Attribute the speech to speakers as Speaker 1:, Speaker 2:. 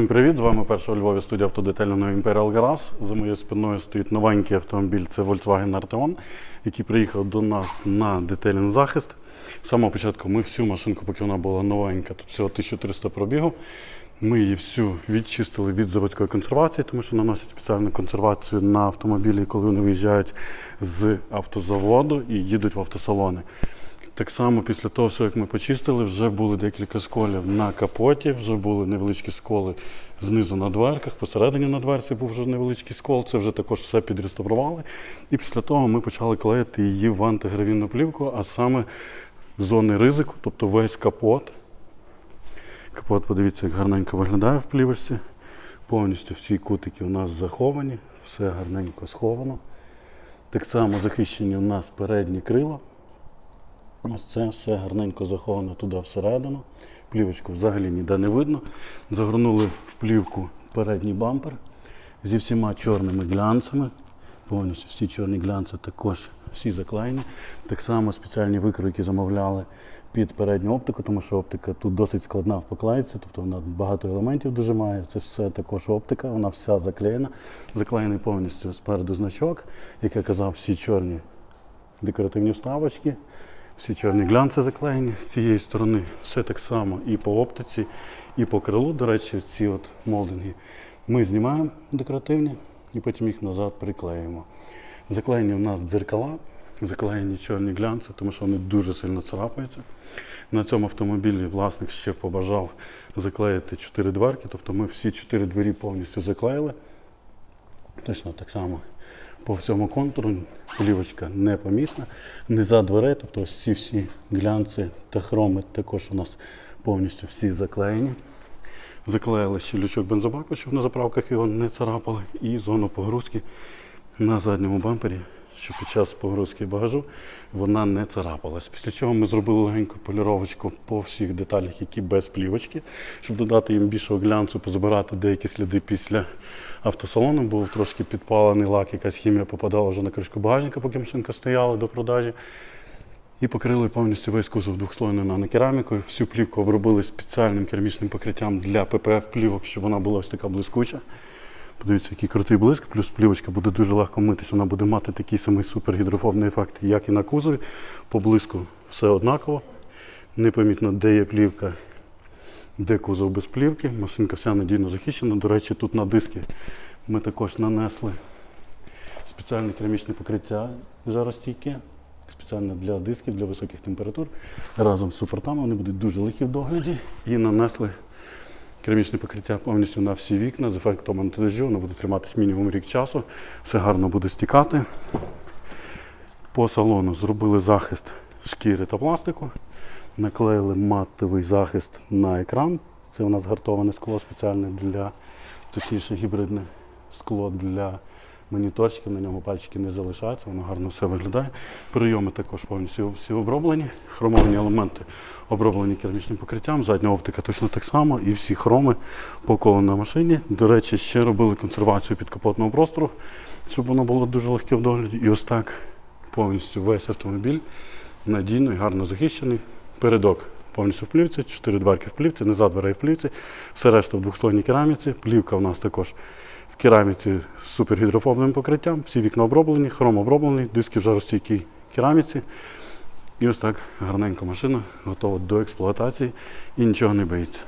Speaker 1: Всім привіт! З вами перша у Львові студія автодетального Imperial Garage. За моєю спиною стоїть новенький автомобіль, це Volkswagen Arteon, який приїхав до нас на детельний захист. З самого початку ми всю машинку, поки вона була новенька, тут всього 1300 пробігу. Ми її всю відчистили від заводської консервації, тому що наносять спеціальну консервацію на автомобілі, коли вони виїжджають з автозаводу і їдуть в автосалони. Так само після того, все, як ми почистили, вже були декілька сколів на капоті, вже були невеличкі сколи знизу на дверках, посередині на дверці був вже невеличкий скол, це вже також все підреставрували. І після того ми почали клеїти її в антигравійну плівку, а саме зони ризику, тобто весь капот. Капот, подивіться, як гарненько виглядає в плівочці. Повністю всі кутики у нас заховані, все гарненько сховано. Так само захищені у нас передні крила. Ось це все гарненько заховано туди всередину. Плівочку взагалі ніде не видно. Загорнули в плівку передній бампер зі всіма чорними глянцями. Повністю всі чорні глянці також всі заклеєні. Так само спеціальні викройки замовляли під передню оптику, тому що оптика тут досить складна в поклейці, тобто вона багато елементів дуже має. Це все також оптика, вона вся заклеєна. Заклеєний повністю спереду значок, як я казав, всі чорні декоративні вставочки. Всі чорні глянці заклеєні з цієї сторони. Все так само і по оптиці, і по крилу. До речі, ці от молдинги ми знімаємо декоративні і потім їх назад приклеюємо. Заклеєні у нас дзеркала, заклеєні чорні глянці, тому що вони дуже сильно царапаються. На цьому автомобілі власник ще побажав заклеїти чотири дверки, тобто ми всі чотири двері повністю заклеїли. Точно так само по всьому контуру плівочка непомітна. Низа дверей, тобто всі всі глянці та хроми також у нас повністю всі заклеєні. Заклеїли ще лючок бензобаку, щоб на заправках його не царапали, і зону погрузки на задньому бампері, щоб під час погрузки багажу вона не царапалась. Після чого ми зробили легеньку поліровочку по всіх деталях, які без плівочки, щоб додати їм більшого глянцю, позабирати деякі сліди після автосалону. Був трошки підпалений лак, якась хімія попадала вже на кришку багажника, поки машинка стояла до продажі. І покрили повністю весь кузов двохслойною нанокерамікою. Всю плівку обробили спеціальним керамічним покриттям для ППФ плівок, щоб вона була ось така блискуча. Подивіться, який крутий блиск, плюс плівочка буде дуже легко митись, вона буде мати такий самий супергідрофобний ефект, як і на кузові. По блиску все однаково. Непомітно, де є плівка, де кузов без плівки. Машинка вся надійно захищена. До речі, тут на диски ми також нанесли спеціальне керамічне покриття жаростійке, спеціально для дисків, для високих температур. Разом з супортами вони будуть дуже легкі в догляді і нанесли керамічне покриття повністю на всі вікна з ефектом антидождю. Воно буде триматись мінімум рік часу, все гарно буде стікати. По салону зробили захист шкіри та пластику, наклеїли матовий захист на екран. Це у нас гартоване скло спеціальне для, точніше, гібридне скло для моніторчиків, на ньому пальчики не залишаються, воно гарно все виглядає. Прийоми також повністю всі оброблені. Хромовані елементи оброблені керамічним покриттям, задня оптика точно так само, і всі хроми по колу на машині. До речі, ще робили консервацію підкапотного простору, щоб воно було дуже легке в догляді. І ось так повністю весь автомобіль надійно і гарно захищений. Передок повністю в плівці, чотири дверки в плівці, не дверей в плівці, все решта в двохслойній кераміці. Плівка у нас також в кераміці з супергідрофобним покриттям, всі вікна оброблені, хром оброблений, диски в жаростійкій кераміці. І ось так гарненька машина готова до експлуатації і нічого не боїться.